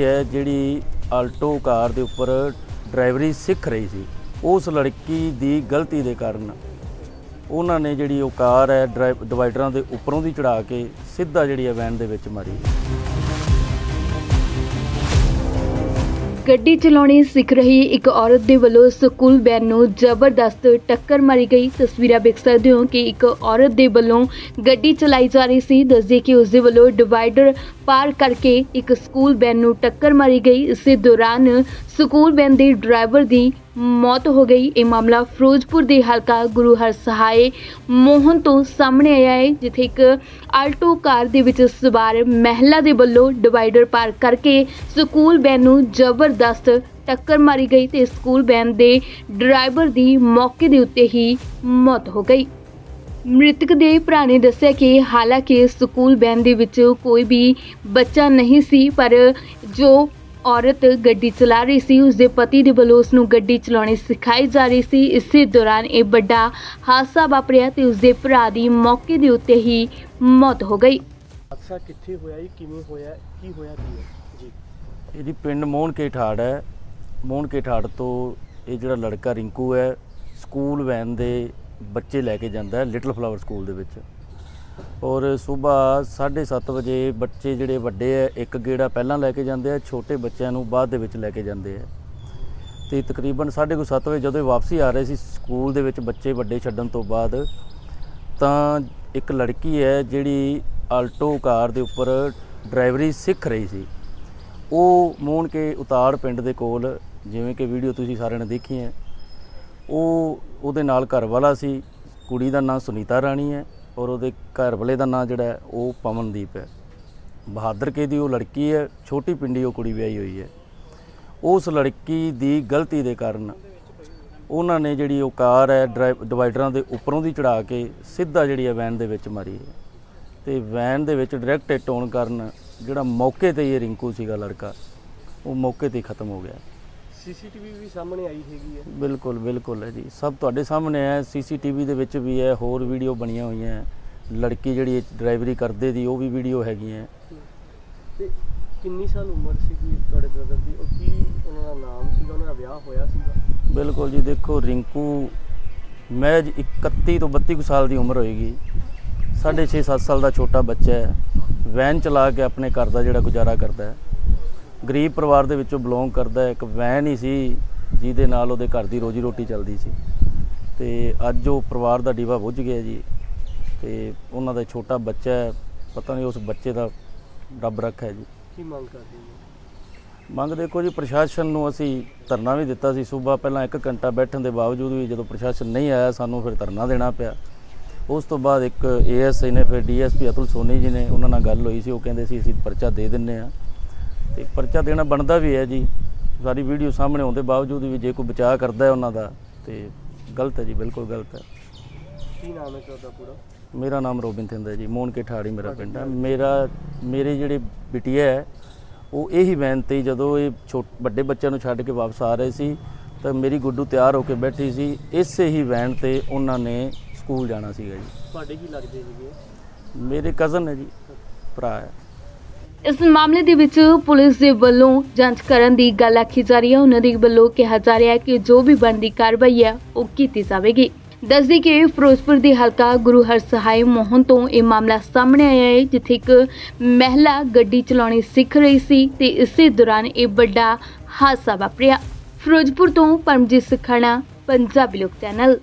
ਹੈ ਜਿਹੜੀ ਆਲਟੋ ਕਾਰ ਦੇ ਉੱਪਰ ਡਰਾਈਵਰੀ ਸਿੱਖ ਰਹੀ ਸੀ, ਉਸ ਲੜਕੀ ਦੀ ਗਲਤੀ ਦੇ ਕਾਰਨ ਉਹਨਾਂ ਨੇ ਜਿਹੜੀ ਉਹ ਕਾਰ ਹੈ ਡਿਵਾਈਡਰਾਂ ਦੇ ਉੱਪਰੋਂ ਦੀ ਚੜਾ ਕੇ ਸਿੱਧਾ ਜਿਹੜੀ ਹੈ ਵੈਨ ਦੇ ਵਿੱਚ ਮਾਰੀ। ਗੱਡੀ ਚਲਾਉਣੀ ਸਿੱਖ ਰਹੀ ਇੱਕ ਔਰਤ ਦੇ ਵੱਲੋਂ ਸਕੂਲ ਵੈਨ ਨੂੰ ਜ਼ਬਰਦਸਤ ਟੱਕਰ ਮਾਰੀ ਗਈ। ਤਸਵੀਰਾਂ ਵੇਖ ਸਕਦੇ ਹੋ ਕਿ ਇੱਕ ਔਰਤ ਦੇ ਵੱਲੋਂ ਗੱਡੀ ਚਲਾਈ ਜਾ ਰਹੀ ਸੀ। ਦੱਸਦੇ ਕਿ ਉਸ ਦੇ ਵੱਲੋਂ ਡਿਵਾਈਡਰ ਪਾਰ ਕਰਕੇ ਇੱਕ ਸਕੂਲ ਵੈਨ ਨੂੰ ਟੱਕਰ ਮਾਰੀ ਗਈ। ਇਸੇ ਦੌਰਾਨ ਸਕੂਲ ਵੈਨ ਦੇ ਡਰਾਈਵਰ ਦੀ ਮੌਤ ਹੋ ਗਈ। ਇਹ ਮਾਮਲਾ ਫਿਰੋਜ਼ਪੁਰ ਦੇ ਹਲਕਾ ਗੁਰੂ ਹਰ ਸਹਾਏ ਮੋਹਨ ਤੋਂ ਸਾਹਮਣੇ ਆਇਆ ਹੈ, ਜਿੱਥੇ ਇੱਕ ਆਲਟੋ ਕਾਰ ਦੇ ਵਿੱਚ ਸਵਾਰ ਮਹਿਲਾ ਦੇ ਵੱਲੋਂ ਡਿਵਾਈਡਰ ਪਾਰ ਕਰਕੇ ਸਕੂਲ ਵੈਨ ਨੂੰ ਜ਼ਬਰਦਸਤ ਟੱਕਰ ਮਾਰੀ ਗਈ ਤੇ ਸਕੂਲ ਵੈਨ ਦੇ ਡਰਾਈਵਰ ਦੀ ਮੌਕੇ ਦੇ ਉੱਤੇ ਹੀ ਮੌਤ ਹੋ ਗਈ। ਮ੍ਰਿਤਕ ਦੇ ਭਰਾ ਨੇ ਦੱਸਿਆ ਕਿ ਹਾਲਾਂਕਿ ਸਕੂਲ ਵੈਨ ਦੇ ਵਿੱਚ ਕੋਈ ਵੀ ਬੱਚਾ ਨਹੀਂ ਸੀ ਪਰ ਜੋ ਔਰਤ ਗੱਡੀ ਚਲਾ ਰਹੀ ਸੀ ਉਸਦੇ ਪਤੀ ਦੇ ਵੱਲੋਂ ਉਸ ਨੂੰ ਗੱਡੀ ਚਲਾਉਣੀ ਸਿਖਾਈ ਜਾ ਰਹੀ ਸੀ। ਇਸੇ ਦੌਰਾਨ ਇਹ ਵੱਡਾ ਹਾਦਸਾ ਵਾਪਰਿਆ ਤੇ ਉਸਦੇ ਭਰਾ ਦੀ ਮੌਕੇ ਦੇ ਉੱਤੇ ਹੀ ਮੌਤ ਹੋ ਗਈ। ਹਾਦਸਾ ਕਿੱਥੇ ਹੋਇਆ ਜੀ? ਕਿਵੇਂ ਹੋਇਆ? ਕੀ ਹੋਇਆ ਕੀ ਹੈ ਜੀ। ਇਹ ਜੀ ਪਿੰਡ ਮੋਹਨ ਕੇ ਠਾੜ ਹੈ। ਮੋਹਨ ਕੇ ਠਾੜ ਤੋਂ ਇਹ ਜਿਹੜਾ ਲੜਕਾ ਰਿੰਕੂ ਹੈ ਸਕੂਲ ਵੈਨ ਦੇ ਬੱਚੇ ਲੈ ਕੇ ਜਾਂਦਾ ਹੈ ਲਿਟਲ ਫਲਾਵਰ ਸਕੂਲ ਦੇ ਵਿੱਚ। ਔਰ ਸਵੇਰ 7:30 ਵਜੇ ਬੱਚੇ ਜਿਹੜੇ ਵੱਡੇ ਆ ਇੱਕ ਗੇੜਾ ਪਹਿਲਾਂ ਲੈ ਕੇ ਜਾਂਦੇ ਆ ਛੋਟੇ ਬੱਚਿਆਂ ਨੂੰ ਬਾਅਦ ਦੇ ਵਿੱਚ ਲੈ ਕੇ ਜਾਂਦੇ ਆ ਤੇ ਤਕਰੀਬਨ 7:30 ਵਜੇ ਜਦੋਂ ਇਹ ਵਾਪਸੀ ਆ ਰਹੇ ਸੀ ਸਕੂਲ ਦੇ ਵਿੱਚ ਬੱਚੇ ਵੱਡੇ ਛੱਡਣ ਤੋਂ ਬਾਅਦ, ਤਾਂ ਇੱਕ ਲੜਕੀ ਹੈ ਜਿਹੜੀ ਆਲਟੋ ਕਾਰ ਦੇ ਉੱਪਰ ਡਰਾਈਵਰੀ ਸਿੱਖ ਰਹੀ ਸੀ। ਉਹ ਮੋਹਨ ਕੇ ਉਤਾੜ ਪਿੰਡ ਦੇ ਕੋਲ, ਜਿਵੇਂ ਕਿ ਵੀਡੀਓ ਤੁਸੀਂ ਸਾਰਿਆਂ ਨੇ ਦੇਖੀ ਹੈ। ਉਹ ਉਹਦੇ ਨਾਲ ਘਰ ਵਾਲਾ ਸੀ, ਕੁੜੀ ਦਾ ਨਾਂ ਸੁਨੀਤਾ ਰਾਣੀ ਹੈ ਔਰ ਉਹਦੇ ਘਰ ਵਾਲੇ ਦਾ ਨਾਂ ਜਿਹੜਾ ਉਹ ਪਵਨਦੀਪ ਹੈ। ਬਹਾਦਰ ਕੇ ਦੀ ਉਹ ਲੜਕੀ ਹੈ, ਛੋਟੀ ਪਿੰਡੀ ਉਹ ਕੁੜੀ ਵਿਆਹੀ ਹੋਈ ਹੈ। ਉਸ ਲੜਕੀ ਦੀ ਗਲਤੀ ਦੇ ਕਾਰਨ ਉਹਨਾਂ ਨੇ ਜਿਹੜੀ ਉਹ ਕਾਰ ਹੈ ਡਰਾਈਵ ਡਿਵਾਈਡਰਾਂ ਦੇ ਉੱਪਰੋਂ ਦੀ ਚੜਾ ਕੇ ਸਿੱਧਾ ਜਿਹੜੀ ਹੈ ਵੈਨ ਦੇ ਵਿੱਚ ਮਾਰੀ ਹੈ। ਤੇ ਵੈਨ ਦੇ ਵਿੱਚ ਡਾਇਰੈਕਟ ਹਿੱਟ ਹੋਣ ਕਾਰਨ ਜਿਹੜਾ ਮੌਕੇ ਤੇ ਇਹ ਰਿੰਕੂ ਸੀਗਾ ਲੜਕਾ, ਉਹ ਮੌਕੇ ਤੇ ਖਤਮ ਹੋ ਗਿਆ। ਸੀਸੀਟੀਵੀ ਵੀ ਸਾਹਮਣੇ ਆਈ ਹੈਗੀ ਹੈ। ਬਿਲਕੁਲ ਬਿਲਕੁਲ ਹੈ ਜੀ। ਸਭ ਤੁਹਾਡੇ ਸਾਹਮਣੇ ਹੈ। ਸੀਸੀਟੀਵੀ ਦੇ ਵਿੱਚ ਵੀ ਹੈ ਹੋਰ ਵੀਡੀਓ ਬਣੀਆਂ ਹੋਈਆਂ ਹੈ। ਲੜਕੀ ਜਿਹੜੀ ਡਰਾਈਵਰੀ ਕਰਦੇ ਦੀ ਉਹ ਵੀ ਵੀਡੀਓ ਹੈਗੀ ਹੈ। ਤੇ ਕਿੰਨੀ ਸਾਲ ਉਮਰ ਸੀਗੀ ਤੁਹਾਡੇ ਬ੍ਰਦਰ ਦੀ? ਔਰ ਕੀ ਉਹਨਾਂ ਦਾ ਨਾਮ ਸੀਗਾ? ਉਹਨਾਂ ਦਾ ਵਿਆਹ ਹੋਇਆ ਸੀਗਾ? ਬਿਲਕੁਲ ਜੀ ਦੇਖੋ ਰਿੰਕੂ ਮਹਿਜ 31 ਤੋਂ 32 ਕੁ ਸਾਲ ਦੀ ਉਮਰ ਹੋਏਗੀ। 6.5 7 ਸਾਲ ਦਾ ਛੋਟਾ ਬੱਚਾ ਹੈ। ਵੈਨ ਚਲਾ ਕੇ ਆਪਣੇ ਘਰ ਦਾ ਜਿਹੜਾ ਗੁਜ਼ਾਰਾ ਕਰਦਾ ਹੈ। ਗਰੀਬ ਪਰਿਵਾਰ ਦੇ ਵਿੱਚੋਂ ਬਿਲੋਂਗ ਕਰਦਾ ਇੱਕ ਵੈਨ ਹੀ ਸੀ ਜਿਹਦੇ ਨਾਲ ਉਹਦੇ ਘਰ ਦੀ ਰੋਜੀ ਰੋਟੀ ਚੱਲਦੀ ਸੀ। ਤੇ ਅੱਜ ਉਹ ਪਰਿਵਾਰ ਦਾ ਡੀਵਾ ਬੁੱਝ ਗਿਆ ਜੀ ਤੇ ਉਹਨਾਂ ਦਾ ਛੋਟਾ ਬੱਚਾ ਹੈ ਪਤਾ ਨਹੀਂ ਉਸ ਬੱਚੇ ਦਾ ਰੱਬ ਰੱਖਾ ਹੈ ਜੀ। ਕੀ ਮੰਗ ਕਰਦੇ ਹੋ? ਮੰਗ ਦੇਖੋ ਜੀ ਪ੍ਰਸ਼ਾਸਨ ਨੂੰ ਅਸੀਂ ਧਰਨਾ ਵੀ ਦਿੱਤਾ ਸੀ। ਸਵੇਰ ਪਹਿਲਾਂ 1 ਘੰਟਾ ਬੈਠਣ ਦੇ ਬਾਵਜੂਦ ਵੀ ਜਦੋਂ ਪ੍ਰਸ਼ਾਸਨ ਨਹੀਂ ਆਇਆ ਸਾਨੂੰ ਫਿਰ ਧਰਨਾ ਦੇਣਾ ਪਿਆ। ਉਸ ਤੋਂ ਬਾਅਦ ਇੱਕ ਏਐਸਆਈ ਨੇ ਫਿਰ ਡੀਐਸਪੀ ਅਤੁਲ ਸੋਨੀ ਜੀ ਨੇ ਉਹਨਾਂ ਨਾਲ ਗੱਲ ਹੋਈ ਸੀ। ਉਹ ਕਹਿੰਦੇ ਸੀ ਅਸੀਂ ਪਰਚਾ ਦੇ ਦਿੰਨੇ ਆ ਤੇ ਪਰਚਾ ਦੇਣਾ ਬਣਦਾ ਵੀ ਹੈ ਜੀ। ਸਾਰੀ ਵੀਡੀਓ ਸਾਹਮਣੇ ਆਉਣ ਦੇ ਬਾਵਜੂਦ ਵੀ ਜੇ ਕੋਈ ਬਚਾਅ ਕਰਦਾ ਹੈ ਉਹਨਾਂ ਦਾ ਤੇ ਗਲਤ ਹੈ ਜੀ ਬਿਲਕੁਲ ਗਲਤ ਹੈ। ਕੀ ਨਾਮ ਹੈ ਤੁਹਾਡਾ ਪੂਰਾ? ਮੇਰਾ ਨਾਮ ਰੋਬਿਨ ਥਿੰਦ ਹੈ ਜੀ ਮੋਹਨ ਕੇ ਠਾੜੀ ਮੇਰਾ ਪਿੰਡ ਹੈ। ਮੇਰਾ ਮੇਰੇ ਜਿਹੜੇ ਬਿਟੀਆ ਹੈ ਉਹ ਇਹੀ ਵੈਨ ਤੇ ਜਦੋਂ ਇਹ ਛੋਟ ਵੱਡੇ ਬੱਚਿਆਂ ਨੂੰ ਛੱਡ ਕੇ ਵਾਪਸ ਆ ਰਹੇ ਸੀ ਤਾਂ ਮੇਰੀ ਗੁੱਡੂ ਤਿਆਰ ਹੋ ਕੇ ਬੈਠੀ ਸੀ। ਇਸੇ ਹੀ ਵੈਨ ਤੇ ਉਹਨਾਂ ਨੇ ਸਕੂਲ ਜਾਣਾ ਸੀਗਾ ਜੀ। ਤੁਹਾਡੇ ਕੀ ਲੱਗਦੇ ਸੀਗੇ? ਮੇਰੇ ਕਜ਼ਨ ਹੈ ਜੀ ਭਰਾ ਹੈ। ਇਸ ਮਾਮਲੇ ਦੇ ਵਿੱਚ ਪੁਲਿਸ ਦੇ ਵੱਲੋਂ ਜਾਂਚ ਕਰਨ ਦੀ ਗੱਲ ਆਖੀ ਜਾ ਰਹੀ ਹੈ। ਉਹਨਾਂ ਦੇ ਵੱਲੋਂ ਕਿਹਾ ਜਾ ਰਿਹਾ ਹੈ ਕਿ ਜੋ ਵੀ ਬਣਦੀ ਕਾਰਵਾਈ ਹੈ, ਉਹ ਕੀਤੀ ਜਾਵੇਗੀ। ਦੱਸਦੀ ਕਿ ਫਿਰੋਜ਼ਪੁਰ ਦੇ ਹਲਕਾ ਗੁਰੂ ਹਰਸਹਾਏ ਮੋਹਨ ਤੋਂ ਇਹ ਮਾਮਲਾ ਸਾਹਮਣੇ ਆਇਆ ਹੈ, ਜਿੱਥੇ ਇੱਕ ਮਹਿਲਾ ਗੱਡੀ ਚਲਾਉਣੀ ਸਿੱਖ ਰਹੀ ਸੀ ਤੇ ਇਸੇ ਦੌਰਾਨ ਇਹ ਵੱਡਾ ਹਾਦਸਾ ਵਾਪਰਿਆ। ਫਿਰੋਜ਼ਪੁਰ ਤੋਂ ਪਰਮਜੀਤ ਸਖਾਣਾ, ਪੰਜਾਬੀ ਲੋਕ ਚੈਨਲ।